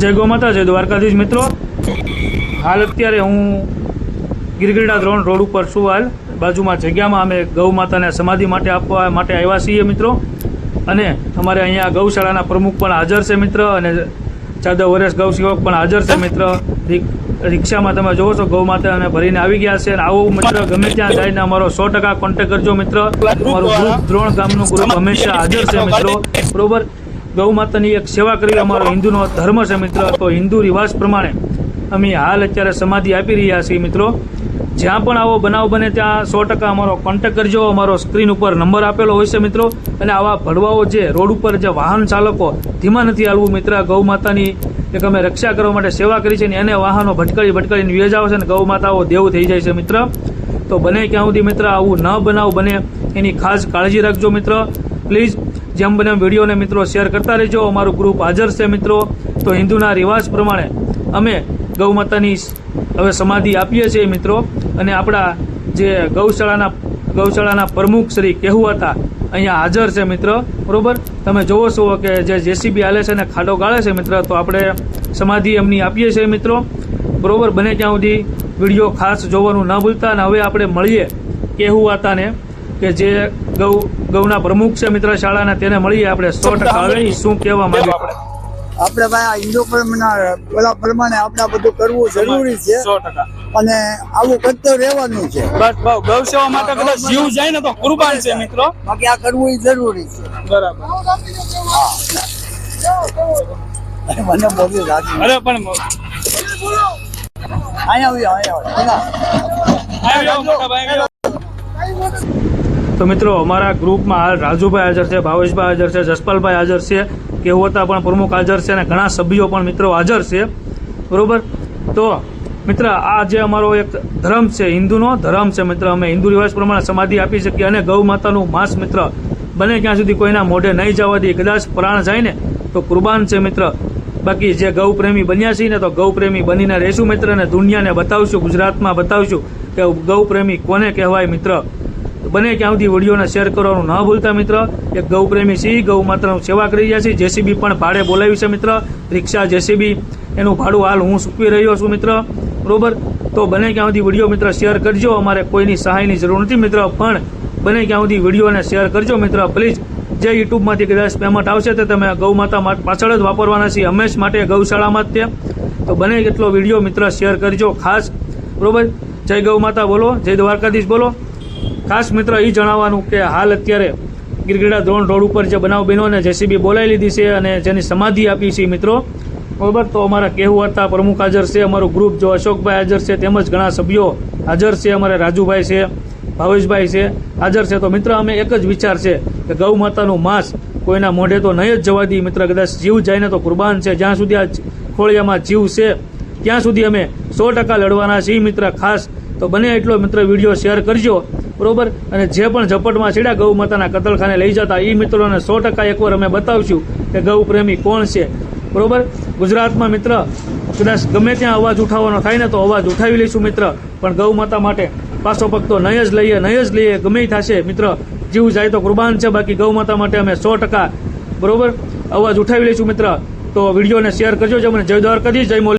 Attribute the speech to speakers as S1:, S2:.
S1: જય ગૌ માતા, જય દ્વારકાધીશ મિત્રો. હાલ અત્યારે હું ગિરગીરડા ધ્રોણ રોડ ઉપર છું હાલ. બાજુમાં જગ્યામાં અમે ગૌ માતાને સમાધિ માટે આપવા માટે આવ્યા છીએ મિત્રો. અને અમારે અહીંયા ગૌશાળાના પ્રમુખ પણ હાજર છે મિત્ર અને ચાદવ વરેશ ગૌ સેવક પણ હાજર છે મિત્ર. રિક્ષામાં તમે જોવો છો, ગૌ માતાને ભરીને આવી ગયા છે. અને આવું મિત્ર, ગમે ત્યાં જઈને અમારો સો ટકા કોન્ટેક્ટ કરજો મિત્ર. અમારું ગ્રુપ દ્રોણ ગામનું ગ્રુપ હંમેશા હાજર છે મિત્રો. બરોબર? ગૌ માતાની એક સેવા કરવી અમારો હિન્દુનો ધર્મ છે મિત્ર. તો હિન્દુ રિવાજ પ્રમાણે અમે હાલ અત્યારે સમાધિ આપી રહ્યા છીએ મિત્રો. જ્યાં પણ આવો બનાવ બને ત્યાં સો ટકા અમારો કોન્ટેક કરજો. અમારો સ્ક્રીન ઉપર નંબર આપેલો હોય છે મિત્રો. અને આવા ભડવાઓ જે રોડ ઉપર જે વાહન ચાલકો ધીમા નથી હાલવું મિત્ર. ગૌ માતાની એક અમે રક્ષા કરવા માટે સેવા કરી છે ને એને વાહનો ભટકાડી ભટકાડીને આવે છે ને ગૌ માતાઓ દેવ થઈ જાય છે મિત્ર. તો બને ક્યાં સુધી મિત્ર? આવું ન બનાવ બને. એની ખાસ કાળજી રાખજો મિત્ર. પ્લીઝ જેમ બને વિડીયોને મિત્રો શેર કરતા રહેજો. અમારું ગ્રુપ હાજર છે મિત્રો. તો હિન્દુના રિવાજ પ્રમાણે અમે ગૌ માતાની હવે સમાધિ આપીએ છીએ મિત્રો. અને આપણા જે ગૌશાળાના ગૌશાળાના પ્રમુખ શ્રી કહેવું હતા અહીંયા હાજર છે મિત્ર. બરાબર? તમે જોવો છો કે જે જેસીબી હાલે છે ને ખાડો ગાળે છે મિત્ર, તો આપણે સમાધિ એમની આપીએ છીએ મિત્રો. બરાબર? બને ત્યાં સુધી વીડિયો ખાસ જોવાનું ન ભૂલતા. અને હવે આપણે મળીએ કહેવું હતાને કે જે ગૌ ગૌના પ્રમુખ છે મિત્ર શાળાના તેને મળીએ આપણે સો ટકા શું કહેવા માંગે?
S2: આપણે આપણે ભાઈ આ હિન્દુ ધર્મના પેલા પ્રમાણે આપણે બધું કરવું જરૂરી છે.
S3: સો ટકા.
S2: અને આવું કરતો રહેવાનું છે.
S3: બસ ભાવ ગૌ સેવા માટે કદાચ જીવ જાય ને તો કુરબાન છે મિત્રો.
S2: બાકી આ કરવું જરૂરી છે.
S3: બરાબર.
S2: મને બોલી રાજી
S3: અરે પણ
S2: અહીંયા આવ્યો અહીંયા આવ્યો.
S3: આવ્યો મોટા ભાઈ આવ્યો.
S1: તો મિત્રો, અમારા ગ્રુપમાં હાલ રાજુભાઈ હાજર છે, ભાવેશભાઈ હાજર છે, જસપાલભાઈ હાજર છે કેવોતા પણ પ્રમુખ હાજર છે અને ઘણા સભ્યો પણ મિત્રો હાજર છે. બરોબર? તો મિત્ર, આ જે અમારો એક ધર્મ છે, હિન્દુનો ધર્મ છે મિત્ર, અમે હિન્દુ રિવાજ પ્રમાણે સમાધિ આપી શકીએ અને ગૌ માતાનું માંસ મિત્ર, બને ક્યાં સુધી કોઈના મોઢે નહીં જવા દઈએ, કદાચ પ્રાણ જાય ને, તો કુરબાન છે મિત્ર. બાકી જે ગૌ પ્રેમી બન્યા છીએ ને, તો ગૌ પ્રેમી બનીને રહેશું મિત્ર અને દુનિયાને બતાવશું, ગુજરાતમાં બતાવશું કે ગૌ પ્રેમી કોને કહેવાય મિત્ર? બને ક્યાં સુધી વિડીયોને શેર કરવાનું ન ભૂલતા મિત્ર. એક ગૌપ્રેમી સી, ગૌ માતાનું સેવા કરી રહ્યા છીએ જેસીબી પણ ભાડે બોલાવી છે મિત્ર. રિક્ષા જેસીબી, એનું ભાડું હાલ હું ચૂકવી રહ્યો છું મિત્ર. બરોબર? તો બને ક્યાં સુધી વીડિયો મિત્ર શેર કરજો. અમારે કોઈની સહાયની જરૂર નથી મિત્ર. પણ બને ક્યાં સુધી વિડીયોને શેર કરજો મિત્ર, પ્લીઝ. જે યુટ્યુબમાંથી કદાચ પેમેન્ટ આવશે તે તમે ગૌ માતા પાછળ જ વાપરવાના છીએ. હંમેશ માટે ગૌશાળામાં જ તે તો બને એટલો વીડિયો મિત્ર શેર કરજો ખાસ. બરોબર? જય ગૌ માતા બોલો. જય દ્વારકાધીશ બોલો. ખાસ મિત્ર એ જણાવવાનું કે હાલ અત્યારે ગિરગીડા દ્રોણ રોડ ઉપર જે બનાવ બન્યો જેસીબી બોલાવી લીધી છે અને જેની સમાધિ આપી છે મિત્રો. બરોબર, તો અમારા કહેવું હતા પ્રમુખ હાજર છે, અમારું ગ્રુપ જો અશોકભાઈ હાજર છે, તેમજ ઘણા સભ્યો હાજર છે, અમારે રાજુભાઈ છે, ભાવેશભાઈ છે, હાજર છે. તો મિત્ર, અમે એક જ વિચાર છે કે ગૌ માતાનું માંસ કોઈના મોઢે તો નહીં જ જવા દઈએ. મિત્ર, કદાચ જીવ જાયને તો કુરબાન છે. જ્યાં સુધી આ ખોળિયામાં જીવ છે, ત્યાં સુધી અમે સો ટકા લડવાના છીએ. મિત્ર, ખાસ તો બને એટલો મિત્ર વીડિયો શેર કરજો. બરોબર? અને જે પણ ઝપટમાં છેડ્યા ગૌ માતાના કતલખાને લઈ જતા એ મિત્રોને સો ટકા એકવાર અમે બતાવશું કે ગૌ પ્રેમી કોણ છે. બરોબર? ગુજરાતમાં મિત્ર, કદાચ ગમે ત્યાં અવાજ ઉઠાવવાનો થાય ને તો અવાજ ઉઠાવી લઈશું મિત્ર. પણ ગૌ માતા માટે પાછો પગતો નહીં જ લઈએ, નહીં જ લઈએ, ગમે થશે મિત્ર. જીવ જાય તો કુરબાન છે, બાકી ગૌ માતા માટે અમે સો ટકા, બરોબર? અવાજ ઉઠાવી લઈશું મિત્ર. તો વિડીયોને શેર કરજો, જે મને જય દ્વારકાધીશ જય મોલ